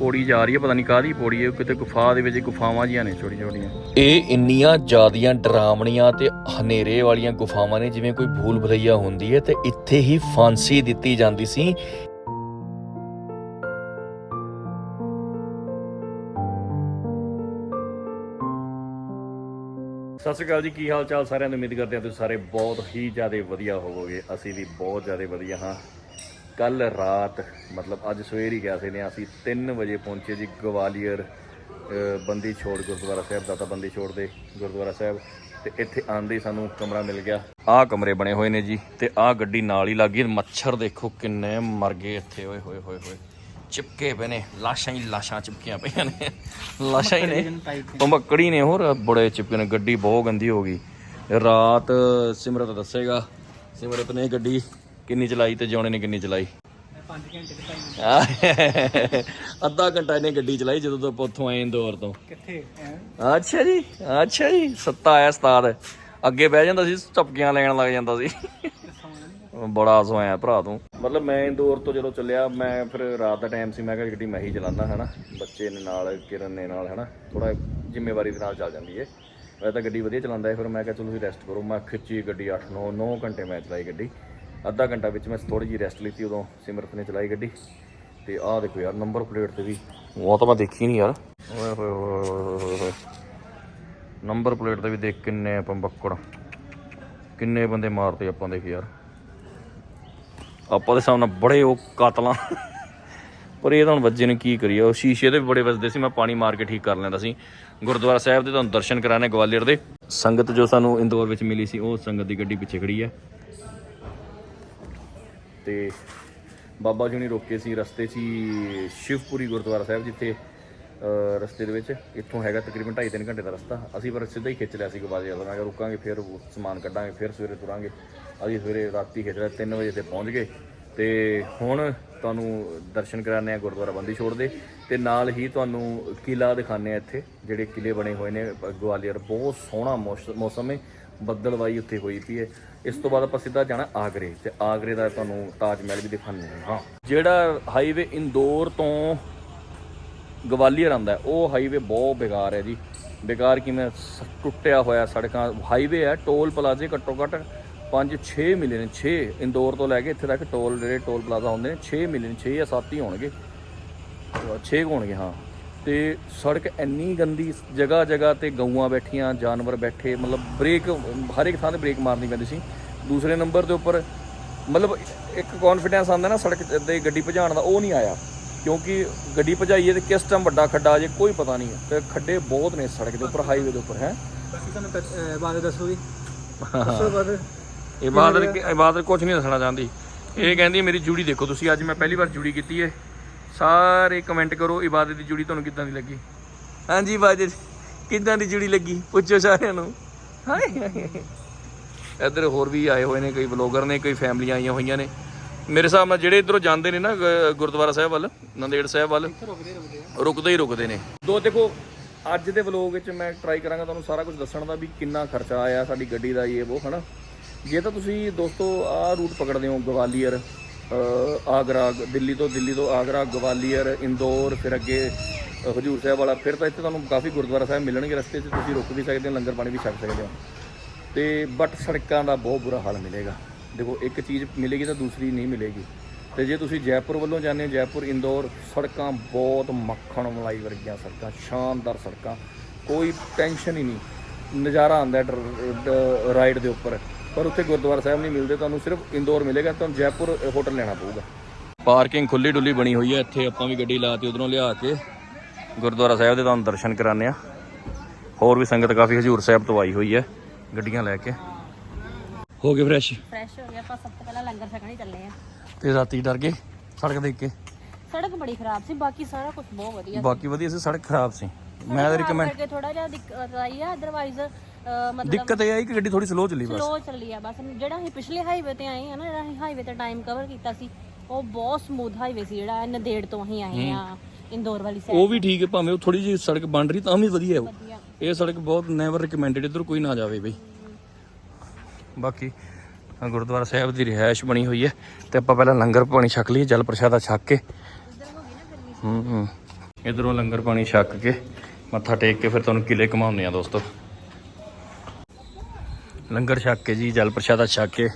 ਪੌੜੀ ਜਾ ਰਹੀ ਹੈ ਪਤਾ ਨਹੀਂ ਕਾਹਦੀ ਪੌੜੀ ਹੈ ਕਿਤੇ ਗੁਫਾ ਦੇ ਵਿੱਚ ਗੁਫਾਵਾਂ ਜੀਆਂ ਨੇ ਛੋਟੀ ਛੋਟੀਆਂ। ਇਹ ਇੰਨੀਆਂ ਜ਼ਿਆਦੀਆਂ ਡਰਾਵਣੀਆਂ ਤੇ ਹਨੇਰੇ ਵਾਲੀਆਂ ਗੁਫਾਵਾਂ ਨੇ ਜਿਵੇਂ ਕੋਈ ਭੂਲ ਭੁਲਈਆ ਹੁੰਦੀ ਹੈ ਤੇ ਇੱਥੇ ਹੀ ਫਾਂਸੀ ਦਿੱਤੀ ਜਾਂਦੀ ਸੀ। ਸਤਿ ਸ਼੍ਰੀ ਅਕਾਲ ਜੀ ਕੀ ਹਾਲ ਚਾਲ ਸਾਰਿਆਂ ਦੀ ਉਮੀਦ ਕਰਦੇ ਹਾਂ ਤੁਸੀਂ ਸਾਰੇ ਬਹੁਤ ਹੀ ਜ਼ਿਆਦਾ ਵਧੀਆ ਹੋਵੋਗੇ। ਅਸੀਂ ਵੀ ਬਹੁਤ ਜ਼ਿਆਦਾ ਵਧੀਆ ਹਾਂ। ਕੱਲ ਰਾਤ, ਮਤਲਬ ਅੱਜ ਸਵੇਰ ਹੀ ਗਿਆ ਸੀ ਨੇ, ਅਸੀਂ 3 ਵਜੇ ਪਹੁੰਚੇ ਜੀ ਗਵਾਲੀਅਰ ਬੰਦੀ ਛੋੜ ਗੁਰਦੁਆਰਾ ਸਾਹਿਬ, ਦਾਤਾ ਬੰਦੀ ਛੋੜ ਦੇ ਗੁਰਦੁਆਰਾ ਸਾਹਿਬ, ਤੇ ਇੱਥੇ ਆਂਦੇ ਹੀ ਸਾਨੂੰ ਕਮਰਾ ਮਿਲ ਗਿਆ। ਆਹ ਕਮਰੇ ਬਣੇ ਹੋਏ ਨੇ ਜੀ, ਤੇ ਆਹ ਗੱਡੀ ਨਾਲ ਹੀ ਲੱਗੀ ਮੱਛਰ ਦੇਖੋ ਕਿੰਨੇ ਮਰ ਗਏ ਇੱਥੇ, ਓਏ ਹੋਏ ਹੋਏ ਹੋਏ। ਚਿਪਕੇ ਪਏ ਨੇ, ਲਾਸ਼ਾਂ ਹੀ ਲਾਸ਼ਾਂ ਚਿਪਕੀਆਂ ਪਈਆਂ ਨੇ, ਲਾਸ਼ਾਂ ਹੀ ਨੇ। ਪੰਬਕੜੀ ਨੇ ਹੋਰ, ਬੜੇ ਚਿਪਕੇ ਨੇ, ਗੱਡੀ ਬਹੁਤ ਗੰਦੀ ਹੋ ਗਈ। ਰਾਤ ਸਿਮਰਤ ਦੱਸੇਗਾ, ਸਿਮਰਤ ਨੇ ਗੱਡੀ ਕਿੰਨੀ ਚਲਾਈ ਤੇ ਜੌਣੇ ਨੇ ਕਿੰਨੀ ਚਲਾਈ? 5 ਘੰਟੇ ਤੇ ਭਾਈ ਅੱਧਾ ਘੰਟਾ ਇਹਨੇ ਗੱਡੀ ਚਲਾਈ ਜਦੋਂ ਤੋਂ ਆਪਾਂ ਉੱਥੋਂ ਆਏ ਇੰਦੌਰ ਤੋਂ। ਕਿੱਥੇ? ਐਂ? ਅੱਛਾ ਜੀ ਅੱਛਾ ਜੀ ਸੱਤਾ ਆਇਆ ਉਸਤਾਦ ਅੱਗੇ ਬਹਿ ਜਾਂਦਾ ਸੀ ਚਪਕੀਆਂ ਲੈਣ ਲੱਗ ਜਾਂਦਾ ਸੀ। ਬੜਾ ਸੋਇਆ ਭਰਾ ਤੂੰ। ਮਤਲਬ ਮੈਂ ਇੰਦੌਰ ਤੋਂ ਜਦੋਂ ਚੱਲਿਆ ਮੈਂ ਫਿਰ ਰਾਤ ਦਾ ਟਾਈਮ ਸੀ ਮੈਂ ਕਿਹਾ ਗੱਡੀ ਮੈਂ ਹੀ ਚਲਾਉਂਦਾ ਹਨਾ। ਬੱਚੇ ਨੇ ਨਾਲ ਕਿਰਨ ਨੇ ਨਾਲ ਹਨਾ। ਥੋੜਾ ਜ਼ਿੰਮੇਵਾਰੀ ਦੇ ਨਾਲ ਚੱਲ ਜਾਂਦੀ ਹੈ ਵੈਸੇ ਤਾਂ ਗੱਡੀ ਵਧੀਆ ਚਲਾਉਂਦਾ ਹੈ ਫਿਰ ਮੈਂ ਕਿਹਾ ਚਲੋ ਤੁਸੀਂ ਰੈਸਟ ਕਰੋ। ਮੈਂ ਖਿੱਚੀ ਗੱਡੀ 8 9 9 ਘੰਟੇ ਮੈਂ ਚਲਾਈ ਗੱਡੀ। ਅੱਧਾ ਘੰਟਾ ਵਿੱਚ ਮੈਂ ਥੋੜੀ ਜਿਹੀ ਰੈਸਟ ਲਈ ਉਦੋਂ ਸਿਮਰਤ ਨੇ ਚਲਾਈ ਗੱਡੀ। ਤੇ ਆਹ ਦੇਖੋ ਯਾਰ ਨੰਬਰ ਪਲੇਟ ਤੇ ਵੀ। ਉਹ ਤਾਂ ਮੈਂ ਦੇਖੀ ਨਹੀਂ ਯਾਰ। ਓਏ ਹੋਏ ਹੋਏ ਨੰਬਰ ਪਲੇਟ ਤੇ ਵੀ ਦੇਖ ਕਿੰਨੇ ਆਪਾਂ ਬੱਕੜ। ਕਿੰਨੇ ਬੰਦੇ ਮਾਰਤੇ ਆਪਾਂ ਦੇਖ ਯਾਰ। ਆਪਾਂ ਦੇ ਸਾਹਮਣੇ ਬੜੇ ਉਹ ਕਾਤਲਾਂ। ਪਰ ਇਹ ਤਾਂ ਹੁਣ ਵੱਜੇ ਨੇ ਕੀ ਕਰੀਏ, ਉਹ ਸ਼ੀਸ਼ੇ ਦੇ ਬੜੇ ਵੱਜਦੇ ਸੀ, ਮੈਂ ਪਾਣੀ ਮਾਰ ਕੇ ਠੀਕ ਕਰ ਲੈਂਦਾ ਸੀ। ਗੁਰਦੁਆਰਾ ਸਾਹਿਬ ਦੇ ਤੁਹਾਨੂੰ ਦਰਸ਼ਨ ਕਰਾਣੇ, ਗਵਾਲੀਅਰ ਦੇ। ਸੰਗਤ ਜੋ ਸਾਨੂੰ ਇੰਦੌਰ ਵਿੱਚ ਮਿਲੀ ਸੀ, ਉਹ ਸੰਗਤ ਦੀ ਗੱਡੀ ਪਿੱਛੇ ਖੜੀ ਹੈ। ਤੇ ਬਾਬਾ ਜੀ ਨੇ ਰੋਕੇ ਸੀ, ਰਸਤੇ 'ਚ ਹੀ ਸ਼ਿਵਪੁਰੀ ਗੁਰਦੁਆਰਾ ਸਾਹਿਬ, ਜਿੱਥੇ ਰਸਤੇ ਦੇ ਵਿੱਚ ਇੱਥੋਂ ਹੈਗਾ ਤਕਰੀਬਨ 2.5-3 ਘੰਟੇ ਦਾ ਰਸਤਾ। ਅਸੀਂ ਪਰ ਸਿੱਧਾ ਹੀ ਖਿੱਚ ਲਿਆ ਸੀ ਗਵਾਲੀਅਰ ਦਾ ਮੈਂ ਕਿਹਾ ਰੁਕਾਂਗੇ, ਫਿਰ ਸਮਾਨ ਕੱਢਾਂਗੇ, ਫਿਰ ਸਵੇਰੇ ਤੁਰਾਂਗੇ। ਅਸੀਂ ਸਵੇਰੇ ਰਾਤੀ ਖਿੱਚ ਲਿਆ 3 ਵਜੇ ਤੇ ਪਹੁੰਚ ਗਏ। ਤੇ ਹੁਣ ਤੁਹਾਨੂੰ ਦਰਸ਼ਨ ਕਰਾਣੇ ਆ ਗੁਰਦੁਆਰਾ ਬੰਦੀ ਛੋੜ ਦੇ। ਤੇ ਨਾਲ ਹੀ ਤੁਹਾਨੂੰ ਕਿਲਾ ਦਿਖਾਣੇ ਆ ਇੱਥੇ, ਜਿਹੜੇ ਕਿਲੇ ਬਣੇ ਹੋਏ ਨੇ ਗਵਾਲੀਅਰ। ਬਹੁਤ ਸੋਹਣਾ ਮੌਸ- ਮੌਸਮ ਹੈ। ਬੱਦਲਵਾਈ ਉੱਥੇ ਹੋਈ ਪਈ ਹੈ। ਇਸ ਤੋਂ ਬਾਅਦ ਆਪਾਂ ਸਿੱਧਾ ਜਾਣਾ ਆਗਰੇ ਤੇ ਆਗਰੇ ਦਾ ਤੁਹਾਨੂੰ ਤਾਜ ਮਹਿਲ ਵੀ ਦਿਖਾਣੇ ਹਾਂ। ਜਿਹੜਾ ਹਾਈਵੇ ਇੰਦੌਰ ਤੋਂ ਗਵਾਲੀਅਰ ਆਂਦਾ ਉਹ ਹਾਈਵੇ ਬਹੁਤ ਬੇਕਾਰ ਹੈ ਜੀ। ਬੇਕਾਰ ਕਿਵੇਂ ਸ- ਟੁੱਟਿਆ ਹੋਇਆ ਸੜਕਾਂ ਹਾਈਵੇ ਹੈ, ਟੋਲ ਪਲਾਜ਼ੇ ਘੱਟੋ ਘੱਟ 5-6 ਮਿਲੇ ਨੇ 6 ਇੰਦੌਰ ਤੋਂ ਲੈ ਕੇ ਇੱਥੇ ਤੱਕ ਟੋਲ, ਜਿਹੜੇ ਟੋਲ ਪਲਾਜ਼ਾ ਹੁੰਦੇ ਨੇ 6 ਮਿਲੇ ਨੇ 6 ਜਾਂ 7 ਹੀ ਹੋਣਗੇ। 6 ਹੋਣਗੇ, ਹਾਂ। ਤੇ ਸੜਕ ਇੰਨੀ ਗੰਦੀ ਜਗ੍ਹਾ ਜਗ੍ਹਾ ਤੇ ਗਊਆਂ ਬੈਠੀਆਂ ਜਾਨਵਰ ਬੈਠੇ ਮਤਲਬ ਬ੍ਰੇਕ ਹਰ ਇੱਕ ਥਾਂ ਤੇ ਬ੍ਰੇਕ ਮਾਰਨੀ ਪੈਂਦੀ ਸੀ। ਦੂਸਰੇ ਨੰਬਰ ਦੇ ਉੱਪਰ ਮਤਲਬ ਇੱਕ ਕੌਨਫੀਡੈਂਸ ਆਉਂਦਾ ਨਾ ਸੜਕ ਤੇ ਗੱਡੀ ਭਜਾਉਣ ਦਾ ਉਹ ਨਹੀਂ ਆਇਆ। ਕਿਉਂਕਿ ਗੱਡੀ ਭਜਾਈਏ ਤੇ ਕਿਸ ਟਾਈਮ ਵੱਡਾ ਖੱਡਾ ਆ ਜੇ ਕੋਈ ਪਤਾ ਨਹੀਂ ਤੇ ਖੱਡੇ ਬਹੁਤ ਨੇ ਸੜਕ ਦੇ ਉੱਪਰ ਹਾਈਵੇ ਦੇ ਉੱਪਰ ਹੈ। ਬਾਕੀ ਤੁਹਾਨੂੰ ਬਾਰੇ ਦੱਸੋਗੇ ਦੱਸੋ ਬਾਰੇ ਇਬਾਦਤ ਇਬਾਦਤ ਕੁਝ ਨਹੀਂ ਦੱਸਣਾ ਚਾਹੁੰਦੀ। ਇਹ ਕਹਿੰਦੀ ਮੇਰੀ ਜੂੜੀ ਦੇਖੋ ਤੁਸੀਂ ਅੱਜ ਮੈਂ ਪਹਿਲੀ ਵਾਰ ਜੂੜੀ ਕੀਤੀ ਹੈ। ਸਾਰੇ ਕਮੈਂਟ ਕਰੋ, ਇਬਾਦਤ ਦੀ ਜੁੜੀ ਤੁਹਾਨੂੰ ਕਿੱਦਾਂ ਦੀ ਲੱਗੀ? ਹਾਂਜੀ, ਇਬਾਦਤ। ਕਿੱਦਾਂ ਦੀ ਜੁੜੀ ਲੱਗੀ? ਪੁੱਛੋ ਸਾਰਿਆਂ ਨੂੰ। ਹਾਏ ਇੱਧਰ ਹੋਰ ਵੀ ਆਏ ਹੋਏ ਨੇ, ਕਈ ਬਲੌਗਰ ਨੇ, ਕਈ ਫੈਮਲੀਆਂ ਆਈਆਂ ਹੋਈਆਂ ਨੇ। ਮੇਰੇ ਹਿਸਾਬ ਨਾਲ ਜਿਹੜੇ ਇਧਰੋਂ ਜਾਂਦੇ ਨੇ ਨਾ ਗੁਰਦੁਆਰਾ ਸਾਹਿਬ ਵੱਲ, ਨੰਦੇੜ ਸਾਹਿਬ ਵੱਲ, ਰੁਕਦੇ ਰੁਕਦੇ ਰੁਕਦੇ ਹੀ ਰੁਕਦੇ ਨੇ। ਦੋ, ਦੇਖੋ, ਅੱਜ ਦੇ ਵਲੋਗ ਵਿੱਚ ਮੈਂ ਟਰਾਈ ਕਰਾਂਗਾ ਤੁਹਾਨੂੰ ਸਾਰਾ ਕੁਝ ਦੱਸਣ ਦਾ ਵੀ ਕਿੰਨਾ ਖਰਚਾ ਆਇਆ, ਸਾਡੀ ਗੱਡੀ ਦਾ ਇਹ, ਉਹ, ਹਨਾ। ਜੇ ਤਾਂ ਤੁਸੀਂ ਦੋਸਤੋ ਆਹ ਰੂਟ ਪਕੜਦੇ ਹੋ, ਗਵਾਲੀਅਰ ਆਗਰਾ, ਦਿੱਲੀ ਤੋਂ ਦਿੱਲੀ ਤੋਂ ਆਗਰਾ, ਗਵਾਲੀਅਰ, ਇੰਦੌਰ, ਫਿਰ ਅੱਗੇ ਹਜੂਰ ਸਾਹਿਬ ਵਾਲਾ, ਫਿਰ ਤਾਂ ਇੱਥੇ ਤੁਹਾਨੂੰ ਕਾਫੀ ਗੁਰਦੁਆਰਾ ਸਾਹਿਬ ਮਿਲਣਗੇ, ਰਸਤੇ 'ਚ ਤੁਸੀਂ ਰੁਕ ਵੀ ਸਕਦੇ ਹੋ, ਲੰਗਰ ਪਾਣੀ ਵੀ ਛਕ ਸਕਦੇ ਹੋ। ਤੇ ਬਟ ਸੜਕਾਂ ਦਾ ਬਹੁਤ ਬੁਰਾ ਹਾਲ ਮਿਲੇਗਾ। ਦੇਖੋ, ਇੱਕ ਚੀਜ਼ ਮਿਲੇਗੀ ਤਾਂ ਦੂਸਰੀ ਨਹੀਂ ਮਿਲੇਗੀ। ਤੇ ਜੇ ਤੁਸੀਂ ਜੈਪੁਰ ਵੱਲੋਂ ਜਾਂਦੇ ਹੋ, ਜੈਪੁਰ, ਇੰਦੌਰ, ਸੜਕਾਂ ਬਹੁਤ ਮੱਖਣ ਮਲਾਈ ਵਰਗੀਆਂ ਸੜਕਾਂ, ਸ਼ਾਨਦਾਰ ਸੜਕਾਂ। ਕੋਈ ਟੈਨਸ਼ਨ ਹੀ ਨਹੀਂ। ਨਜ਼ਾਰਾ ਆਉਂਦਾ ਰਾਈਡ ਦੇ ਉੱਪਰ। ਪਰ ਉੱਥੇ ਗੁਰਦੁਆਰਾ ਸਾਹਿਬ ਨਹੀਂ ਮਿਲਦੇ ਤੁਹਾਨੂੰ ਸਿਰਫ ਇੰਦੌਰ ਮਿਲੇਗਾ ਤੁਹਾਨੂੰ ਜੈਪੁਰ ਹੋਟਲ ਲੈਣਾ ਪਊਗਾ। ਪਾਰਕਿੰਗ ਖੁੱਲੀ ਡੁੱਲੀ ਬਣੀ ਹੋਈ ਹੈ ਇੱਥੇ ਆਪਾਂ ਵੀ ਗੱਡੀ ਲਾਤੀ ਉਧਰੋਂ ਲਿਆ ਕੇ ਗੁਰਦੁਆਰਾ ਸਾਹਿਬ ਦੇ ਤੁਹਾਨੂੰ ਦਰਸ਼ਨ ਕਰਾਣੇ ਆ ਹੋਰ ਵੀ ਸੰਗਤ ਕਾਫੀ ਹਜੂਰ ਸਾਹਿਬ ਤੋਂ ਆਈ ਹੋਈ ਹੈ ਗੱਡੀਆਂ ਲੈ ਕੇ। ਹੋ ਗਏ ਫਰੈਸ਼ ਫਰੈਸ਼ ਹੋ ਗਿਆ ਆਪਾਂ ਸਭ ਤੋਂ ਪਹਿਲਾਂ ਲੰਗਰ ਛਕਣ ਹੀ ਚੱਲੇ ਆ ਤੇ ਰਾਤੀ ਡਰ ਗਏ? ਸੜਕ ਦੇਖ ਕੇ? ਸੜਕ ਬੜੀ ਖਰਾਬ ਸੀ ਬਾਕੀ ਸਾਰਾ ਕੁਝ ਬਹੁਤ ਵਧੀਆ ਬਾਕੀ ਵਧੀਆ ਸੀ ਸੜਕ ਖਰਾਬ ਸੀ। ਮੈਂ ਤਾਂ ਰਿਕਮੈਂਡ ਕਰਕੇ ਥੋੜਾ ਜਿਹਾ ਦਿੱਕਤ ਆਈ ਆ ਅਦਰਵਾਈਜ਼ ਮਤਲਬ ਦਿੱਕਤ ਇਹ ਆਈ ਕਿ ਗੱਡੀ ਥੋੜੀ ਸਲੋ ਚੱਲੀ ਬਸ। ਸਲੋ ਚੱਲੀ ਆ ਬਸ। ਜਿਹੜਾ ਅਸੀਂ ਪਿਛਲੇ ਹਾਈਵੇ ਤੇ ਆਏ ਆ ਨਾ ਜਿਹੜਾ ਅਸੀਂ ਹਾਈਵੇ ਤੇ ਟਾਈਮ ਕਵਰ ਕੀਤਾ ਸੀ ਉਹ ਬਹੁਤ ਸਮੂਥ ਹਾਈਵੇ ਸੀ ਜਿਹੜਾ ਨੰਦੇੜ ਤੋਂ ਅਸੀਂ ਆਏ ਆ ਇੰਦੌਰ ਵਾਲੀ ਸਾਈਡ ਉਹ ਵੀ ਠੀਕ ਹੈ ਭਾਵੇਂ ਉਹ ਥੋੜੀ ਜਿਹੀ ਸੜਕ ਬਣ ਰਹੀ ਤਾਂ ਵੀ ਵਧੀਆ ਹੈ ਉਹ। ਵਧੀਆ। ਇਹ ਸੜਕ ਬਹੁਤ ਨੈਵਰ ਰਿਕਮੈਂਡਡ ਇਧਰ ਕੋਈ ਨਾ ਜਾਵੇ ਬਈ। ਬਾਕੀ ਗੁਰਦੁਆਰਾ ਸਾਹਿਬ ਦੀ ਰਿਹਾਇਸ਼ ਬਣੀ ਹੋਈ ਹੈ ਤੇ ਆਪਾਂ ਪਹਿਲਾਂ ਲੰਗਰ ਪਾਣੀ ਛਕ ਲਈਏ ਜਲ ਪ੍ਰਸ਼ਾਦਾ ਛਕ ਕੇ। ਹੂੰ ਹੂੰ। ਇਧਰੋਂ ਲੰਗਰ ਪਾਣੀ ਛੱਕ ਕੇ ਮੱਥਾ ਟੇਕ ਕੇ ਫਿਰ ਤੁਹਾਨੂੰ ਕਿਲੇ ਘਮਾਉਂਦੇ ਆ ਦੋਸਤੋ। ਲੰਗਰ ਛੱਕ ਕੇ ਜੀ ਜਲ ਪ੍ਰਸ਼ਾਦਾ ਛੱਕ ਕੇ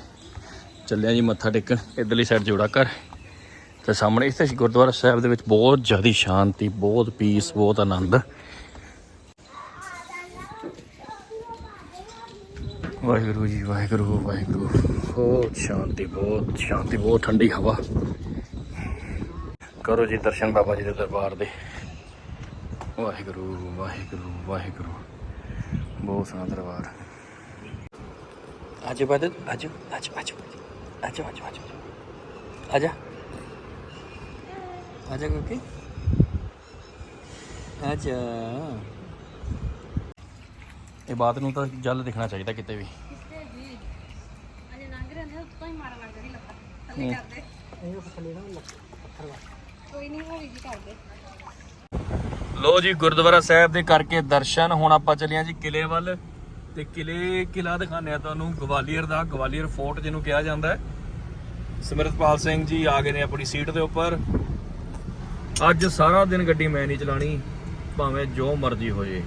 ਚੱਲਿਆ ਜੀ ਮੱਥਾ ਟੇਕਣ, ਇਧਰਲੀ ਸਾਈਡ ਜੋੜਾ ਘਰ। ਤੇ ਸਾਹਮਣੇ ਇਸ ਗੁਰਦੁਆਰਾ ਸਾਹਿਬ ਦੇ ਵਿੱਚ ਬਹੁਤ ਜ਼ਿਆਦੀ ਸ਼ਾਂਤੀ, ਬਹੁਤ ਪੀਸ ਬਹੁਤ ਆਨੰਦ। ਵਾਹਿਗੁਰੂ ਜੀ, ਵਾਹਿਗੁਰੂ ਵਾਹਿਗੁਰੂ। ਬਹੁਤ ਸ਼ਾਂਤੀ ਬਹੁਤ ਸ਼ਾਂਤੀ, ਬਹੁਤ ਠੰਡੀ ਹਵਾ। ਕਰੋ ਜੀ ਦਰਸ਼ਨ ਬਾਬਾ ਜੀ ਦੇ ਦਰਬਾਰ ਦੇ। ਵਾਹਿਗੁਰੂ ਵਾਹਿਗੁਰੂ ਵਾਹਿਗੁਰੂ। ਬਹੁਤ ਸੋਹਣਾ ਦਰਬਾਰ। ਆਜੋ ਬਾਦਲ ਆਜੋ ਆਜੋ ਆਜੋ ਆਜੋ ਆਜੋ ਆਜੋ ਆਜਾ ਆਜਾ ਕੋਕੀ ਆਜਾ ਇਹ ਬਾਤ ਨੂੰ ਤਾਂ ਜਲ ਦਿਖਣਾ ਚਾਹੀਦਾ ਕਿਤੇ ਵੀ। ਕਿਤੇ ਵੀ। ਅਜੇ ਲੰਘ ਰਹੇ ਨੇ ਤੋਂ ਹੀ ਮਾਰਾ ਮਾਰ ਜਿਹੜੀ ਲੱਤਾਂ ਥੱਲੇ ਕਰਦੇ। ਇਹ ਥੱਲੇ ਨਾ ਪੱਥਰ ਵਾ ਕੋਈ ਨਹੀਂ ਹੌਲੀ ਜੀ ਕਰਦੇ। ਲੋ ਜੀ ਗੁਰਦੁਆਰਾ ਸਾਹਿਬ ਦੇ ਕਰਕੇ ਦਰਸ਼ਨ। ਹੁਣ ਆਪਾਂ ਚੱਲੇ ਜੀ ਕਿਲੇ ਵੱਲ। ਤੇ ਕਿਲੇ ਕਿਲਾ ਦਿਖਾਉਂਦੇ ਆ ਤੁਹਾਨੂੰ ਗਵਾਲੀਅਰ ਦਾ ਗਵਾਲੀਅਰ ਫੋਰਟ ਜਿਹਨੂੰ ਕਿਹਾ ਜਾਂਦਾ ਹੈ। ਸਿਮਰਤਪਾਲ ਸਿੰਘ ਜੀ ਆ ਗਏ ਨੇ ਆਪਣੀ ਸੀਟ ਦੇ ਉੱਪਰ। ਅੱਜ ਸਾਰਾ ਦਿਨ ਗੱਡੀ ਮੈਂ ਨਹੀਂ ਚਲਾਣੀ ਭਾਵੇਂ ਜੋ ਮਰਜ਼ੀ ਹੋ ਜੇ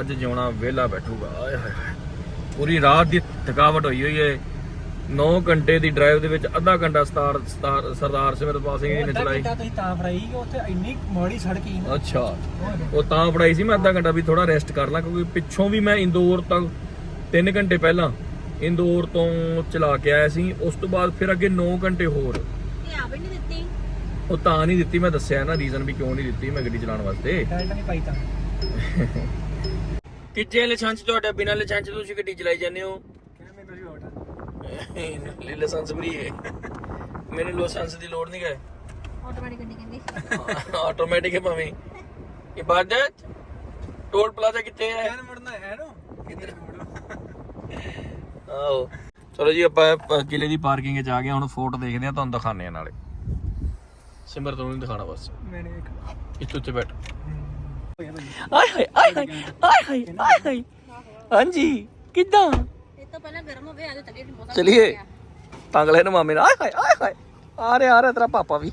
ਅੱਜ ਜਿਉਣਾ ਵਿਹਲਾ ਬੈਠੂਗਾ। ਆਏ ਹਾਏ ਪੂਰੀ ਰਾਤ ਦੀ ਥਕਾਵਟ ਹੋਈ ਹੋਈ ਹੈ। 9 ਘੰਟੇ ਦੀ ਡਰਾਈਵ ਦੇ ਵਿੱਚ ਅੱਧਾ ਘੰਟਾ ਸਤਾਰ ਸਰਦਾਰ ਸਿਮਰਤਪਾਲ ਸਿੰਘ ਜੀ ਨੇ ਚਲਾਈ। ਘੰਟਾ ਤੁਸੀਂ ਤਾਂ ਫਰਾਈ ਕਿ ਉੱਥੇ ਇੰਨੀ ਮਾੜੀ ਸੜਕ ਹੀ ਨਾ ਅੱਛਾ ਉਹ ਤਾਂ ਪੜਾਈ ਸੀ ਮੈਂ ਅੱਧਾ ਘੰਟਾ ਵੀ ਥੋੜਾ ਰੈਸਟ ਕਰ ਲਾਂ ਕਿਉਂਕਿ ਪਿੱਛੋਂ ਵੀ ਮੈਂ ਇੰਦੌਰ ਤੱਕ 3 ਘੰਟੇ ਪਹਿਲਾਂ ਇੰਦੌਰ ਤੋਂ ਚਲਾ ਕੇ ਆਇਆ ਸੀ ਉਸ ਤੋਂ ਬਾਅਦ ਫਿਰ ਅੱਗੇ 9 ਘੰਟੇ ਹੋਰ। ਤੇ ਆ ਵੀ ਨਹੀਂ ਦਿੱਤੀ? ਉਹ ਤਾਂ ਨਹੀਂ ਦਿੱਤੀ ਮੈਂ ਦੱਸਿਆ ਨਾ ਰੀਜ਼ਨ ਵੀ ਕਿਉਂ ਨਹੀਂ ਦਿੱਤੀ ਮੈਂ ਗੱਡੀ ਚਲਾਉਣ ਵਾਸਤੇ। ਬੈਲਟ ਨਹੀਂ ਪਾਈ ਤਾਂ। ਕਿੱਜੇ ਲਾਇਸੈਂਸ ਤੁਹਾਡਾ? ਬਿਨਾਂ ਲਾਇਸੈਂਸ ਤੁਸੀਂ ਗੱਡੀ ਚਲਾਈ ਜਾਂਦੇ ਹੋ? ਮੈਨੂੰ ਲੈ ਲਾਇਸੈਂਸ ਫਰੀ ਹੈ। ਮੈਨੂੰ ਲਾਇਸੈਂਸ ਦੀ ਲੋੜ ਨਹੀਂ ਹੈ। ਆਟੋਮੈਟਿਕ ਗੱਡੀ ਕਹਿੰਦੀ ਆਟੋਮੈਟਿਕ ਹੈ ਭਾਵੇਂ। ਇਬਾਦਤ ਟੋਲ ਪਲਾਜ਼ਾ ਕਿੱਥੇ ਹੈ? ਕਿਹਨ ਮੁੜਨਾ ਹੈ ਨੂੰ। ਕਿੱਧਰ ਮੁੜੋ ਆਓ ਚਲੋ ਜੀ ਆਪਾਂ ਕਿਲੇ ਦੀ ਪਾਰਕਿੰਗ 'ਚ ਆ ਗਏ ਹੁਣ ਫੋਟੋ ਦੇਖਦੇ ਆ ਤੁਹਾਨੂੰ ਦਿਖਾਣੇ ਆ ਨਾਲੇ। ਸਿਮਰ ਤੋਂ ਨਹੀਂ ਦਿਖਾਣਾ ਬਸ। ਮੈਨੇ ਇੱਕ ਇੱਥੇ ਉੱਤੇ ਬੈਠ। ਆਏ ਹਾਏ ਆਏ ਹਾਏ ਆਏ ਹਾਏ ਆਏ ਹਾਏ। ਹਾਂਜੀ ਕਿੱਦਾਂ? ਇਹ ਤਾਂ ਪਹਿਲਾਂ ਗਰਮ ਹੋ ਗਿਆ ਅੱਜ ਥੱਲੇ ਦੀ ਮੌਸਮ ਚਲਿਏ। ਤੰਗਲੇ ਨੂੰ ਮਾਮੇ ਨਾਲ। ਆਏ ਹਾਏ ਆਏ ਹਾਏ। ਆ ਰਿਹਾ ਆ ਰਿਹਾ ਤੇਰਾ ਪਾਪਾ ਵੀ।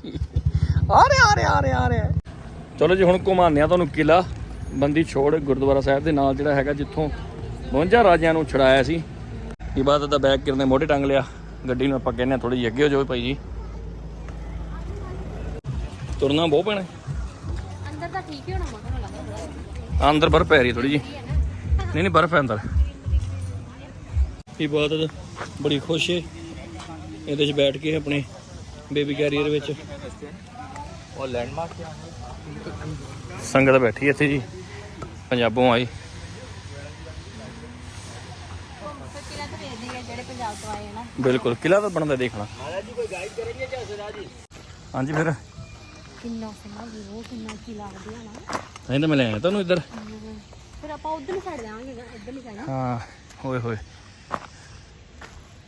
ਆ ਰਿਹਾ ਆ ਰਿਹਾ ਆ ਰਿਹਾ ਆ ਰਿਹਾ। ਚਲੋ ਜੀ ਹੁਣ ਘੁਮਾਉਂਦੇ ਆ ਤੁਹਾਨੂੰ ਕਿਲਾ। ਬੰਦੀ ਛੋੜ ਗੁਰਦੁਆਰਾ ਸਾਹਿਬ ਦੇ ਨਾਲ ਜਿਹੜਾ ਹੈਗਾ ਜਿੱਥੋਂ 52 ਰਾਜਿਆਂ ਨੂੰ ਛੁਡਾਇਆ ਸੀ। ਇਬਾਦਤ ਦਾ ਬੈਗ ਕਿਰਨੇ ਮੋਢੇ ਟੰਗ ਲਿਆ। ਗੱਡੀ ਨੂੰ ਆਪਾਂ ਕਹਿੰਦੇ ਆ ਥੋੜੀ ਜਿਹੀ ਅੱਗੇ ਹੋ ਜਾਓ ਭਾਈ ਜੀ। ਤੁਰਨਾ ਬਹੁਤ ਪੈਣਾ। ਅੰਦਰ ਤਾਂ ਠੀਕ ਹੀ ਹੋਣਾ ਮਗਰ ਲੱਗਦਾ ਅੰਦਰ ਬਰਫ਼ ਪੈ ਰਹੀ ਥੋੜੀ ਜੀ ਨਹੀਂ ਨਹੀਂ ਬਰਫ਼ ਹੈ ਅੰਦਰ। ਇਬਾਦਤ ਬੜੀ ਖੁਸ਼ ਹੈ ਇਹਦੇ 'ਚ ਬੈਠ ਕੇ ਆਪਣੇ ਬੇਬੀ ਕੈਰੀਅਰ ਵਿੱਚ। ਉਹ ਲੈਂਡਮਾਰਕ ਸੰਗਤ ਬੈਠੀ ਇੱਥੇ ਜੀ। ਪੰਜਾਬੋਂ ਆਈ ਫਿਰ ਕਿਲਾ ਤਾਂ ਵੇਖਦੇ ਆ ਜਿਹੜੇ ਪੰਜਾਬ ਤੋਂ ਆਏ ਆ ਨਾ ਬਿਲਕੁਲ ਕਿਲਾ ਤਾਂ ਬਣਦਾ ਦੇਖਣਾ ਮਹਾਰਾਜ ਜੀ ਕੋਈ ਗਾਈਡ ਕਰਨਗੇ ਜਾਂ ਸਦਾ ਜੀ? ਹਾਂਜੀ ਫਿਰ। ਕਿੰਨਾ ਸੋਹਣਾ ਵੀਊ ਕਿੰਨਾ ਕੀ ਲੱਗਦਾ ਨਾ। ਨਹੀਂ ਤਾਂ ਮੈਂ ਲੈ ਆਇਆ ਤੁਹਾਨੂੰ ਇੱਧਰ। ਫਿਰ ਆਪਾਂ ਉਧਰ ਹੀ ਛੱਡ ਜਾਵਾਂਗੇ ਇੱਧਰ ਨਹੀਂ ਜਾਣਾ ਹਾਂ ਹੋਏ ਹੋਏ।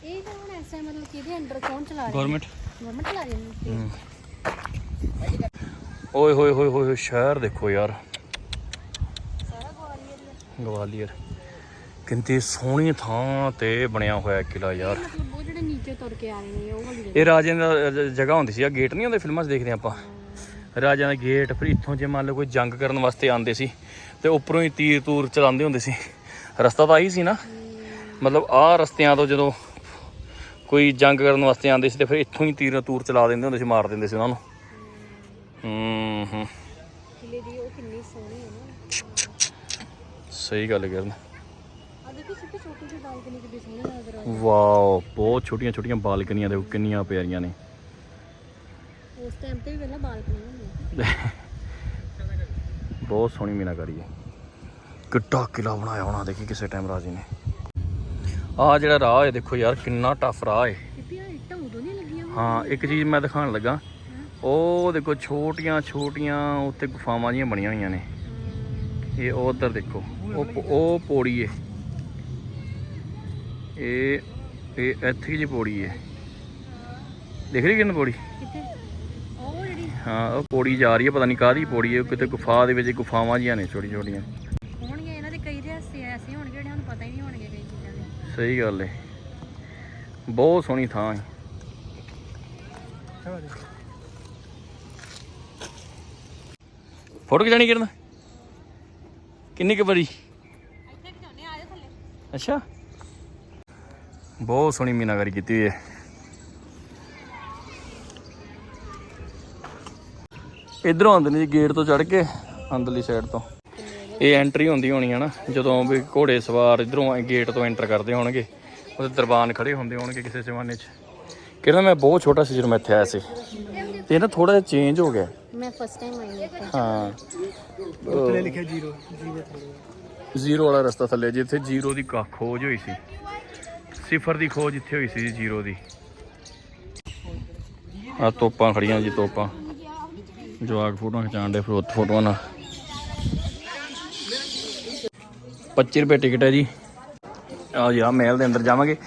ਇਹ ਤਾਂ ਹੁਣ ਐਸਾ ਮਤਲਬ ਕਿ ਇਹਦੇ ਅੰਡਰ ਕੌਣ ਚਲਾ ਰਿਹਾ? ਗਵਰਨਮੈਂਟ ਗਵਰਨਮੈਂਟ ਚਲਾ ਰਹੀ ਹੈ। ਓਏ ਹੋਏ ਹੋਏ ਹੋਏ ਹੋਏ, ਸ਼ਹਿਰ ਦੇਖੋ ਯਾਰ। ਸਾਰਾ ਗਵਾਲੀਅਰ ਗਵਾਲੀਅਰ। ਕਿੰਨੀ ਸੋਹਣੀ ਥਾਂ ਤੇ ਬਣਿਆ ਹੋਇਆ ਕਿਲਾ ਯਾਰ। ਮਤਲਬ ਉਹ ਜਿਹੜੇ ਨੀਚੇ ਤੁਰ ਕੇ ਆ ਰਹੇ ਨੇ ਉਹ ਵਾਲੀ ਇਹ ਰਾਜਿਆਂ ਦਾ ਜ- ਜਗ੍ਹਾ ਹੁੰਦੀ ਸੀ ਆ ਗੇਟ ਨਹੀਂ ਹੁੰਦੇ ਫਿਲਮਾਂ 'ਚ ਦੇਖਦੇ ਆਪਾਂ। ਰਾਜਿਆਂ ਦਾ ਗੇਟ ਫਿਰ ਇੱਥੋਂ ਜੇ ਮੰਨ ਲਓ ਕੋਈ ਜੰਗ ਕਰਨ ਵਾਸਤੇ ਆਉਂਦੇ ਸੀ ਤੇ ਉੱਪਰੋਂ ਹੀ ਤੀਰ ਤੂਰ ਚਲਾਉਂਦੇ ਹੁੰਦੇ ਸੀ। ਰਸਤਾ ਤਾਂ ਆਹੀ ਸੀ ਨਾ। ਮਤਲਬ ਆਹ ਰਸਤਿਆਂ ਤੋਂ ਜਦੋਂ ਕੋਈ ਜੰਗ ਕਰਨ ਵਾਸਤੇ ਆਉਂਦੇ ਸੀ ਤੇ ਫਿਰ ਇੱਥੋਂ ਹੀ ਤੀਰ ਤੂਰ ਚਲਾ ਦਿੰਦੇ ਹੁੰਦੇ ਸੀ ਮਾਰ ਦਿੰਦੇ ਸੀ ਉਹਨਾਂ ਨੂੰ। ਹੂੰ ਹੂੰ। ਕਿਲੇ ਦੀ ਉਹ ਕਿੰਨੀ ਸੋਹਣੀ ਹੈ ਨਾ। ਸਹੀ ਗੱਲ ਕਰਨ। ਬਾਲਕਨੀ ਕਿੰਨੀ ਸੋਹਣੀ ਨਜ਼ਰ ਆ ਵਾਓ ਬਹੁਤ ਛੋਟੀਆਂ ਛੋਟੀਆਂ ਬਾਲਕਨੀਆਂ ਦੇਖੋ ਕਿੰਨੀਆਂ ਪਿਆਰੀਆਂ ਨੇ। ਉਸ ਟਾਈਮ ਤੇ ਵੀ ਪਹਿਲਾਂ ਬਾਲਕਨੀ ਹੁੰਦੀ ਬਹੁਤ ਸੋਹਣੀ ਮੀਨਾਕਾਰੀ ਹੈ। ਕਿੱਡਾ ਕਿਲਾ ਬਣਾਇਆ ਹੋਣਾ ਦੇਖੀ ਕਿਸੇ ਟਾਈਮ ਰਾਜੀ ਨੇ। ਆਹ ਜਿਹੜਾ ਰਾਹ ਹੈ ਦੇਖੋ ਯਾਰ ਕਿੰਨਾ ਟਫ ਰਾਹ ਹੈ। ਹਾਂ ਇੱਕ ਚੀਜ਼ ਮੈਂ ਦਿਖਾਉਣ ਲੱਗਾ। ਉਹ ਦੇਖੋ ਛੋਟੀਆਂ ਛੋਟੀਆਂ ਉੱਤੇ ਗੁਫਾਵਾਂ ਜੀਆਂ ਬਣੀਆਂ ਹੋਈਆਂ ਨੇ। ਇਹ ਉਧਰ ਦੇਖੋ ਉਹ ਉਹ ਪੌੜੀ ਹੈ। ਇਹ ਇਹ ਇੱਥੇ ਜੀ ਪੌੜੀ ਹੈ। ਦੇਖ ਰਹੀ ਕਿੰਨ ਪੌੜੀ? ਹਾਂ ਉਹ ਪੌੜੀ ਜਾ ਰਹੀ ਹੈ ਪਤਾ ਨਹੀਂ ਕਾਹਦੀ ਪੌੜੀ ਹੈ ਕਿਤੇ ਗੁਫਾ ਦੇ ਵਿੱਚ ਗੁਫਾਵਾਂ ਜੀਆਂ ਨੇ ਛੋਟੀ ਛੋਟੀਆਂ। ਹੋਣਗੇ ਇਹਨਾਂ ਦੇ ਕਈ ਰਹੱਸੇ ਐਸੇ ਹੋਣਗੇ ਜਿਹੜੇ ਸਾਨੂੰ ਪਤਾ ਹੀ ਨਹੀਂ ਹੋਣਗੇ ਕਈ ਚੀਜ਼ਾਂ ਦੇ। ਸਹੀ ਗੱਲ ਹੈ। ਬਹੁਤ ਸੋਹਣੀ ਥਾਂ ਹੈ। ਫੋਟੋ ਖਿਚਾਣੀ ਕਿਰਨ? ਕਿੰਨੀ ਕੁ ਵਾਰੀ? ਅੱਛਾ। ਬਹੁਤ ਸੋਹਣੀ ਮੀਨਾਕਾਰੀ ਕੀਤੀ ਹੋਈ ਹੈ। ਇਧਰੋਂ ਆਉਂਦੇ ਨੇ ਜੀ ਗੇਟ ਤੋਂ ਚੜ ਕੇ ਅੰਦਰਲੀ ਸਾਈਡ ਤੋਂ। ਇਹ ਐਂਟਰੀ ਹੁੰਦੀ ਹੋਣੀ ਹੈ ਨਾ ਜਦੋਂ ਵੀ ਘੋੜੇ ਸਵਾਰ ਇਧਰੋਂ ਗੇਟ ਤੋਂ ਐਂਟਰ ਕਰਦੇ ਹੋਣਗੇ ਉਹਦੇ ਦਰਬਾਨ ਖੜੇ ਹੁੰਦੇ ਹੋਣਗੇ ਕਿਸੇ ਜ਼ਮਾਨੇ 'ਚ। ਕਿਰਨ ਮੈਂ ਬਹੁਤ ਛੋਟਾ ਸੀ ਜਦੋਂ ਮੈਂ ਇੱਥੇ ਆਇਆ ਸੀ। ਤੇ ਨਾ ਥੋੜਾ ਜਿਹਾ ਚੇਂਜ ਹੋ ਗਿਆ। ਮੈਂ ਫਸਟ ਟਾਈਮ ਆਈ ਹਾਂ ਉੱਤੇ ਲਿਖਿਆ ਜ਼ੀਰੋ ਜੀਵੇ ਥੱਲੇ। ਜ਼ੀਰੋ ਵਾਲਾ ਰਸਤਾ ਥੱਲੇ ਜਿੱਥੇ ਜ਼ੀਰੋ ਦੀ ਖੋਜ ਹੋਈ ਸੀ। ਸਿਫਰ ਦੀ ਖੋਜ ਇੱਥੇ ਹੋਈ ਸੀ ਜੀ, ਜ਼ੀਰੋ ਦੀ। ਆ ਤੋਪਾਂ ਖੜੀਆਂ ਜੀ, ਤੋਪਾਂ। ਜਵਾਕ ਫੋਟੋਆਂ ਖਿਚਾਣ ਦੇ ਫਰੋਤ ਫੋਟੋਆਂ ਨਾਲ। 25 ਰੁਪਏ ਟਿਕਟ ਹੈ ਜੀ। ਆ ਜੀ ਆ ਮਹਿਲ ਦੇ ਅੰਦਰ ਜਾਵਾਂਗੇ।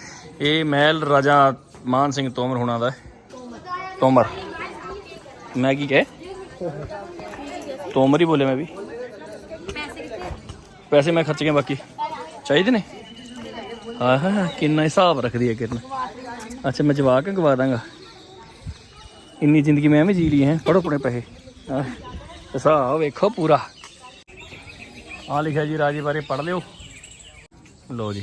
ਇਹ ਮਹਿਲ ਰਾਜਾ ਮਾਨ ਸਿੰਘ ਤੋਮਰ ਹੋਣਾ ਦਾ ਤੋਮਰ। ਮੈਂ ਕੀ ਕਹੇ? ਤੋਮਰ ਹੀ ਬੋਲੇ ਮੈਂ ਵੀ। ਪੈਸੇ ਮੈਂ ਖਰਚ ਗਿਆ ਬਾਕੀ। ਚਾਹੀਦੇ ਨੇ? ਹਾਂ ਹਾਂ ਕਿੰਨਾ ਹਿਸਾਬ ਰੱਖਦੀ ਹੈ ਕਿਰਨ। ਅੱਛਾ, ਮੈਂ ਜਵਾਕ ਗਵਾ ਦਾਂਗਾ। ਇੰਨੀ ਜ਼ਿੰਦਗੀ ਮੈਂ ਵੀ ਜੀ ਲਈ ਹੈ ਪੜੋ ਆਪਣੇ ਪੈਸੇ। ਹਿਸਾਬ ਵੇਖੋ ਪੂਰਾ। ਆ ਲਿਖਿਆ ਜੀ, ਰਾਜੇ ਬਾਰੇ ਪੜ ਲਿਓ। ਲੋ ਜੀ।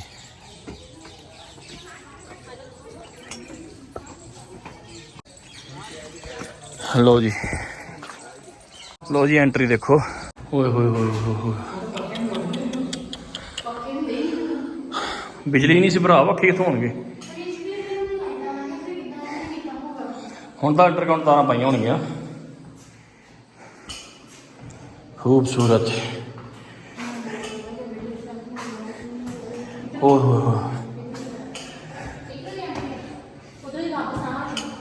ਲੋ ਜੀ। ਲੋ ਜੀ, ਐਂਟਰੀ ਦੇਖੋ। ਓਏ ਹੋਏ ਹੋਏ ਹੋਏ ਹੋਏ ਬਿਜਲੀ ਨਹੀਂ ਸੀ ਭਰਾ ਵੱਖੇ ਕਿੱਥੋਂ ਹੋਣਗੇ। ਹੁਣ ਤਾਂ ਅੰਡਰਗਰਾਉਂਡ ਤਾਰਾਂ ਪਾਈਆਂ ਹੋਣਗੀਆਂ। ਖੂਬਸੂਰਤ। ਓਏ ਹੋ ਹੋਏ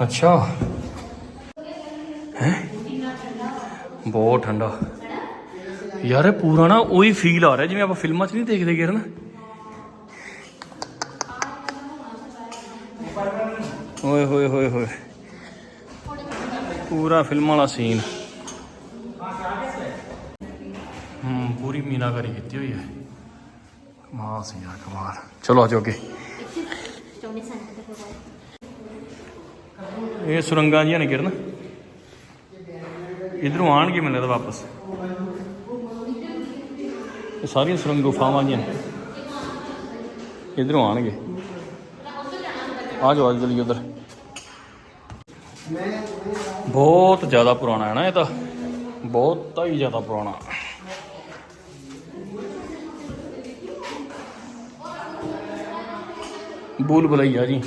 ਅੱਛਾ। ਹੈ? ਬਹੁਤ ਠੰਡਾ। ਯਾਰ ਇਹ ਪੂਰਾ ਨਾ ਉਹੀ ਫੀਲ ਆ ਰਿਹਾ ਜਿਵੇਂ ਆਪਾਂ ਫਿਲਮਾਂ 'ਚ ਨਹੀਂ ਦੇਖਦੇ ਗਏ ਨਾ ਓਏ ਹੋਏ ਹੋਏ ਹੋਏ। ਪੂਰਾ ਫਿਲਮ ਵਾਲਾ ਸੀਨ ਹੂੰ, ਪੂਰੀ ਮੀਨਾਕਾਰੀ ਕੀਤੀ ਹੋਈ ਹੈ। ਕਮਾਲ ਸੀ ਯਾਰ, ਕਮਾਲ। ਚਲੋ ਆਜੋ ਅੱਗੇ। ਇਹ ਸੁਰੰਗਾਂ ਜੀਆਂ ਨੇ ਕਿਰਨ। ਇਧਰੋਂ ਆਣਗੇ ਮੈਨੂੰ ਲੱਗਦਾ ਵਾਪਸ। ਇਹ ਸਾਰੀਆਂ ਸੁਰੰਗ ਗੁਫਾਵਾਂ ਜੀਆਂ ਇਧਰੋਂ ਆਣਗੇ ਆ ਜਾਓ ਆ ਜਾਓ ਜਲਦੀ ਉਧਰ। ਬਹੁਤ ਜ਼ਿਆਦਾ ਪੁਰਾਣਾ ਹੈ ਨਾ ਇਹ ਤਾਂ। ਬਹੁਤ ਹੀ ਜ਼ਿਆਦਾ ਪੁਰਾਣਾ। ਬੂਲ ਬੁਲਈਆ ਜੀ।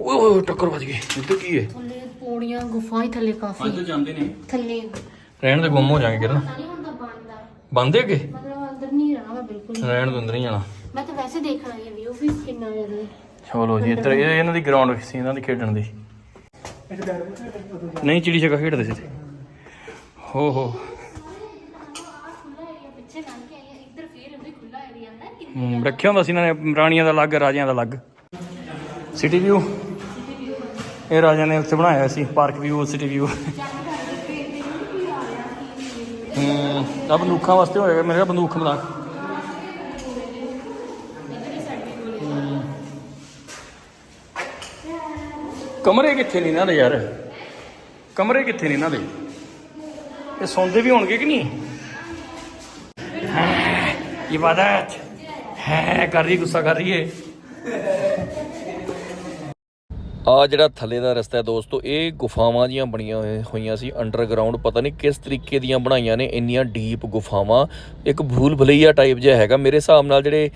ਓਏ ਓਏ ਟੱਕਰ ਵੱਜ ਗਈ। ਇੱਧਰ ਕੀ ਹੈ? ਥੱਲੇ ਪੌੜੀਆਂ ਗੁਫਾ ਹੀ ਥੱਲੇ ਕਾਫੀ। ਅੱਜ ਜਾਂਦੇ ਨੇ ਥੱਲੇ। ਰਹਿਣ ਦੇ ਗੁੰਮ ਹੋ ਜਾਣਗੇ ਕਿਰਨ। ਨਹੀਂ ਹੁੰਦਾ ਬਣਦਾ। ਬੰਦੇ ਅੱਗੇ? ਮਤਲਬ ਅੰਦਰ ਨਹੀਂ ਰਹਿਣਾ ਬਿਲਕੁਲ ਰਹਿਣ ਤੋਂ ਅੰਦਰ ਨਹੀਂ ਜਾਣਾ। ਮੈਂ ਤਾਂ ਵੈਸੇ ਦੇਖਣਾ ਇਹ ਵੀਊ ਵੀ ਕਿੰਨਾ ਜ਼ਿਆਦਾ ਚਲੋ ਜੀ ਇੱਧਰ ਇਹ ਇਹਨਾਂ ਦੀ ਗਰਾਊਂਡ ਸੀ ਇਹਨਾਂ ਦੀ ਖੇਡਣ ਦੀ। ਨਹੀਂ ਚਿੜੀ ਛੱਕਾ ਖੇਡਦੇ ਸੀ ਇੱਥੇ। ਹੋ ਹੋ। ਪਿੱਛੇ ਕੰਨ ਕੇ ਆਈ ਇੱਧਰ ਫੇਰ ਉਹਦੇ ਖੁੱਲਾ ਏਰੀਆ ਹੈ ਕਿ ਹਮ, ਰੱਖਿਆ ਹੁੰਦਾ ਸੀ ਇਹਨਾਂ ਨੇ ਰਾਣੀਆਂ ਦਾ ਅਲੱਗ ਰਾਜਿਆਂ ਦਾ ਅਲੱਗ। ਸਿਟੀ ਵਿਊ ਇਹ ਰਾਜਿਆਂ ਨੇ ਉੱਥੇ ਬਣਾਇਆ ਸੀ ਪਾਰਕ ਵਿਊ ਸਿਟੀ ਵਿਊ ਹੂੰ ਆ ਬੰਦੂਕਾਂ ਵਾਸਤੇ ਹੋਏਗਾ ਮੇਰੇ ਕੋਲ ਬੰਦੂਕ ਬਣਾ ਕਮਰੇ ਕਿੱਥੇ ਨੇ ਇਹਨਾਂ ਦੇ ਯਾਰ? ਕਮਰੇ ਕਿੱਥੇ ਨੇ ਇਹਨਾਂ ਦੇ? ਇਹ ਸੌਂਦੇ ਵੀ ਹੋਣਗੇ ਕਿ ਨਹੀਂ? ਇਬਾਦਤ ਹੈ। ਕਰ ਰਹੀ, ਗੁੱਸਾ ਕਰ ਰਹੀ ਹੈ ਆ ਜਿਹੜਾ ਥੱਲੇ ਦਾ ਰਸਤਾ ਹੈ ਦੋਸਤੋ, ਇਹ ਗੁਫਾਵਾਂ ਜੀਆਂ ਬਣੀਆਂ ਹੋਈਆਂ ਸੀ ਅੰਡਰਗਰਾਉਂਡ ਪਤਾ ਨਹੀਂ ਕਿਸ ਤਰੀਕੇ ਦੀਆਂ ਬਣਾਈਆਂ ਨੇ ਇੰਨੀਆਂ ਡੀਪ ਗੁਫਾਵਾਂ। ਇੱਕ ਭੂਲ ਭੁਲਈਆ ਟਾਈਪ ਜਿਹਾ ਹੈਗਾ। ਮੇਰੇ ਹਿਸਾਬ ਨਾਲ ਜਿਹੜੇ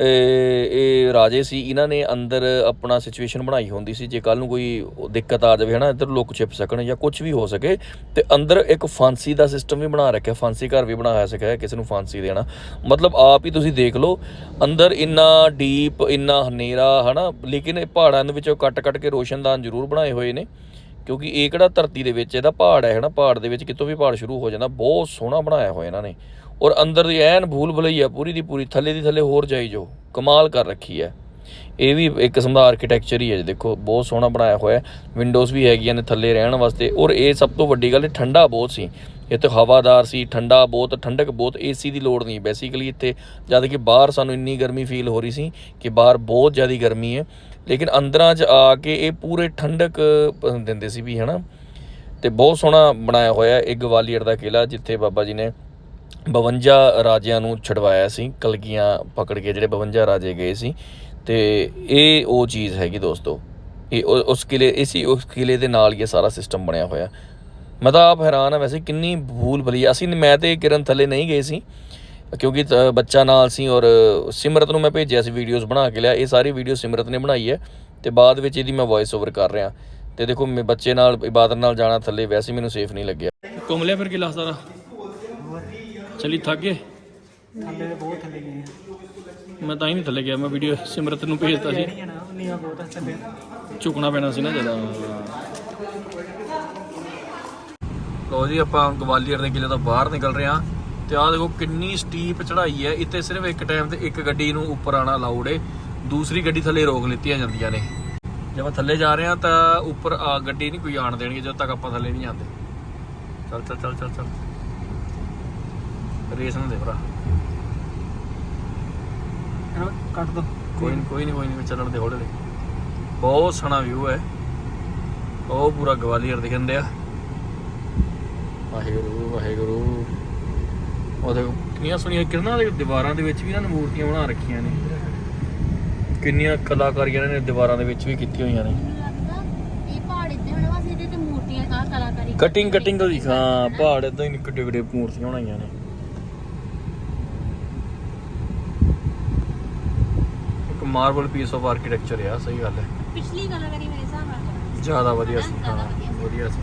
ਇਹ ਰਾਜੇ ਸੀ, ਇਹਨਾਂ ਨੇ ਅੰਦਰ ਆਪਣਾ ਸਿਚੁਏਸ਼ਨ ਬਣਾਈ ਹੁੰਦੀ ਸੀ, ਜੇ ਕੱਲ ਨੂੰ ਕੋਈ ਦਿੱਕਤ ਆ ਜਾਵੇ, ਹਨਾ, ਇੱਧਰ ਲੋਕ ਛਿਪ ਸਕਣ ਜਾਂ ਕੁਝ ਵੀ ਹੋ ਸਕੇ, ਤੇ ਅੰਦਰ ਇੱਕ ਫਾਂਸੀ ਦਾ ਸਿਸਟਮ ਵੀ ਬਣਾ ਰੱਖਿਆ, ਫਾਂਸੀ ਘਰ ਵੀ ਬਣਾਇਆ ਸਿਆ ਕਿਸੇ ਨੂੰ ਫਾਂਸੀ ਦੇਣਾ। ਮਤਲਬ ਆਪ ਹੀ ਤੁਸੀਂ ਦੇਖ ਲਓ, ਅੰਦਰ ਇੰਨਾ ਡੀਪ ਇੰਨਾ ਹਨੇਰਾ, ਹਨਾ, ਲੇਕਿਨ ਇਹ ਪਹਾੜਾਂ ਦੇ ਵਿੱਚੋਂ ਕੱਟ ਕੱਟ ਕੇ ਰੋਸ਼ਨਦਾਨ ਜ਼ਰੂਰ ਬਣਾਏ ਹੋਏ ਨੇ, ਕਿਉਂਕਿ ਇਹ ਕਿਹੜਾ ਧਰਤੀ ਦੇ ਵਿੱਚ, ਇਹਦਾ ਪਹਾੜ ਹੈ, ਹਨਾ, ਪਹਾੜ ਦੇ ਵਿੱਚ ਕਿਤੋਂ ਵੀ ਪਹਾੜ ਸ਼ੁਰੂ ਹੋ ਜਾਂਦਾ, ਬਹੁਤ ਸੋਹਣਾ ਬਣਾਇਆ ਹੋਇਆ ਇਹਨਾਂ ਨੇ। ਔਰ ਅੰਦਰ ਦੀ ਐਨ ਭੂਲ ਭੁਲਈਆ ਪੂਰੀ ਦੀ ਪੂਰੀ, ਥੱਲੇ ਦੀ ਥੱਲੇ ਹੋਰ ਜਾਈ ਜੋ ਕਮਾਲ ਕਰ ਰੱਖੀ ਹੈ। ਇਹ ਵੀ ਇੱਕ ਕਿਸਮ ਦਾ ਆਰਕੀਟੈਕਚਰ ਹੀ ਹੈ ਜੀ, ਦੇਖੋ, ਬਹੁਤ ਸੋਹਣਾ ਬਣਾਇਆ ਹੋਇਆ ਹੈ ਵਿੰਡੋਜ਼ ਵੀ ਹੈਗੀਆਂ ਨੇ ਥੱਲੇ ਰਹਿਣ ਵਾਸਤੇ, ਔਰ ਇਹ ਸਭ ਤੋਂ ਵੱਡੀ ਗੱਲ ਇਹ ਠੰਡਾ ਬਹੁਤ ਸੀ। ਇੱਥੇ ਹਵਾਦਾਰ ਸੀ, ਠੰਡਾ ਬਹੁਤ, ਠੰਡਕ ਬਹੁਤ ਏਸੀ ਦੀ ਲੋੜ ਨਹੀਂ ਬੇਸਿਕਲੀ ਇੱਥੇ, ਜਦ ਕਿ ਬਾਹਰ ਸਾਨੂੰ ਇੰਨੀ ਗਰਮੀ ਫੀਲ ਹੋ ਰਹੀ ਸੀ ਕਿ ਬਾਹਰ ਬਹੁਤ ਜ਼ਿਆਦਾ ਗਰਮੀ ਹੈ, ਲੇਕਿਨ ਅੰਦਰਾਂ 'ਚ ਆ ਕੇ ਇਹ ਪੂਰੇ ਠੰਡਕ ਦਿੰਦੇ ਸੀ ਵੀ, ਹਨਾ। ਤੇ ਬਹੁਤ ਸੋਹਣਾ ਬਣਾਇਆ ਹੋਇਆ ਇਹ ਗਵਾਲੀਅਰ ਦਾ ਕਿਲਾ ਜਿੱਥੇ ਬਾਬਾ ਜੀ ਨੇ 52 ਰਾਜਿਆਂ ਨੂੰ ਛਡਵਾਇਆ ਸੀ, ਕਲਗੀਆਂ ਪਕੜ ਕੇ ਜਿਹੜੇ 52 ਰਾਜੇ ਗਏ ਸੀ, ਤੇ ਇਹ ਉਹ ਚੀਜ਼ ਹੈਗੀ ਦੋਸਤੋ, ਇਹ ਉਸ ਕਿਲੇ ਇਸੀ ਉਸ ਕਿਲੇ ਦੇ ਨਾਲ ਹੀ ਇਹ ਸਾਰਾ ਸਿਸਟਮ ਬਣਿਆ ਹੋਇਆ। ਮੈਂ ਤਾਂ ਆਪ ਹੈਰਾਨ ਆ ਵੈਸੇ ਕਿੰਨੀ ਭੂਲ ਭਲੀ ਅਸੀਂ ਮੈਂ ਤੇ ਕਿਰਨ ਥੱਲੇ ਨਹੀਂ ਗਏ ਸੀ, ਕਿਉਂਕਿ ਤ- ਬੱਚਾ ਨਾਲ ਸੀ ਔਰ ਸਿਮਰਤ ਨੂੰ ਮੈਂ ਭੇਜਿਆ ਸੀ ਵੀਡੀਓਜ਼ ਬਣਾ ਕੇ ਲਿਆ। ਇਹ ਸਾਰੀ ਵੀਡੀਓ ਸਿਮਰਤ ਨੇ ਬਣਾਈ ਹੈ, ਤੇ ਬਾਅਦ ਵਿੱਚ ਇਹਦੀ ਮੈਂ ਵੌਇਸ ਓਵਰ ਕਰ ਰਿਹਾ। ਤੇ ਦੇਖੋ, ਮੈਂ ਬੱਚੇ ਨਾਲ, ਇਬਾਦਤ ਨਾਲ ਜਾਣਾ ਥੱਲੇ, ਵੈਸੇ ਮੈਨੂੰ ਸੇਫ ਨਹੀਂ ਲੱਗਿਆ। ਘੁੰਮ ਲਿਆ ਫਿਰ ਕਿਲਾ ਸਾਰਾ? ਚਲੀ ਥੱਕ ਗਏ? ਥੱਲੇ ਦੇ ਬਹੁਤ ਥੱਲੇ ਗਏ ਮੈਂ ਤਾਂ ਹੀ ਨਹੀਂ ਥੱਲੇ ਗਿਆ ਮੈਂ ਵੀਡੀਓ ਸਿਮਰਤ ਨੂੰ ਭੇਜਤਾ ਸੀ। ਨਹੀਂ ਨਾ ਨੀਵਾ ਬਹੁਤ ਆ ਥੱਲੇ। ਝੁਕਣਾ ਪੈਣਾ ਸੀ ਨਾ ਜਦਾ ਲੋ ਜੀ ਆਪਾਂ ਗਵਾਲੀਅਰ ਦੇ ਕਿਲੇ ਤੋਂ ਬਾਹਰ ਨਿਕਲ ਰਹੇ ਹਾਂ ਤੇ ਆਹ ਦੇਖੋ ਕਿੰਨੀ ਸਟੀਪ ਚੜ੍ਹਾਈ ਹੈ। ਇੱਥੇ ਸਿਰਫ ਇੱਕ ਟਾਈਮ ਤੇ ਇੱਕ ਗੱਡੀ ਨੂੰ ਉੱਪਰ ਆਣਾ ਅਲਾਉਡ ਏ। ਦੂਸਰੀ ਗੱਡੀ ਥੱਲੇ ਰੋਕ ਲਿੱਤੀਆਂ ਜਾਂਦੀਆਂ ਨੇ। ਜੇ ਆਪਾਂ ਥੱਲੇ ਜਾ ਰਹੇ ਹਾਂ ਤਾਂ ਉੱਪਰ ਆ ਗੱਡੀ ਨਹੀਂ ਕੋਈ ਆਣ ਦੇਣਗੇ ਜਦੋਂ ਤੱਕ ਆਪਾਂ ਥੱਲੇ ਨਹੀਂ ਜਾਂਦੇ ਚੱਲ ਚੱਲ ਚੱਲ ਚੱਲ ਚੱਲ। ਰੇਸ ਨਾ ਦੇ ਭਰਾ। ਇਹਨੂੰ ਕੱਟ ਦੋ। ਕੋਈ ਨਹੀਂ ਕੋਈ ਨਹੀਂ ਕੋਈ ਨਹੀਂ ਚੱਲਣ ਦੇ ਹੌਲੇ ਹੌਲੇ। ਬਹੁਤ ਸੋਹਣਾ ਵਿਊ ਹੈ। ਉਹ ਪੂਰਾ ਗਵਾਲੀਅਰ ਦਿਖਣ ਡਿਆ। ਵਾਹਿਗੁਰੂ ਵਾਹਿਗੁਰੂ। ਉਹ ਦੇਖੋ ਕਿੰਨੀਆਂ ਸੋਹਣੀਆਂ ਕਿਰਨਾਂ ਦੇ ਦੀਵਾਰਾਂ ਦੇ ਵਿੱਚ ਵੀ ਇਹਨਾਂ ਨੇ ਮੂਰਤੀਆਂ ਬਣਾ ਰੱਖੀਆਂ ਨੇ। ਕਿੰਨੀਆਂ ਕਲਾਕਾਰੀਆਂ ਨੇ ਦੀਵਾਰਾਂ ਦੇ ਵਿੱਚ ਵੀ ਕੀਤੀਆਂ ਹੋਈਆਂ ਨੇ। ਲੱਗਦਾ ਇਹ ਪਹਾੜ ਇੱਥੇ ਹੋਣੇ ਵਾਸਤੇ ਇਹਦੇ ਤੇ ਮੂਰਤੀਆਂ ਕਾ ਕਲਾਕਾਰੀ ਕਟਿੰਗ ਕਟਿੰਗ ਤੋਂ ਦਿਖਾ ਪਹਾੜ ਇਦਾਂ ਹੀ ਕਿੱਡੇ ਕਿੱਡੇ ਮੂਰਤੀਆਂ ਬਣਾਈਆਂ ਨੇ। ਮਾਰਬਲ ਪੀਸ ਆਫ ਆਰਕੀਟੈਕਚਰ ਆ ਸਹੀ ਗੱਲ ਹੈ। ਪਿਛਲੀ ਕਲਾਕਾਰੀ ਮੇਰੇ ਹਿਸਾਬ ਨਾਲ। ਜ਼ਿਆਦਾ ਵਧੀਆ ਸੀ ਹਾਂ। ਵਧੀਆ ਸੀ।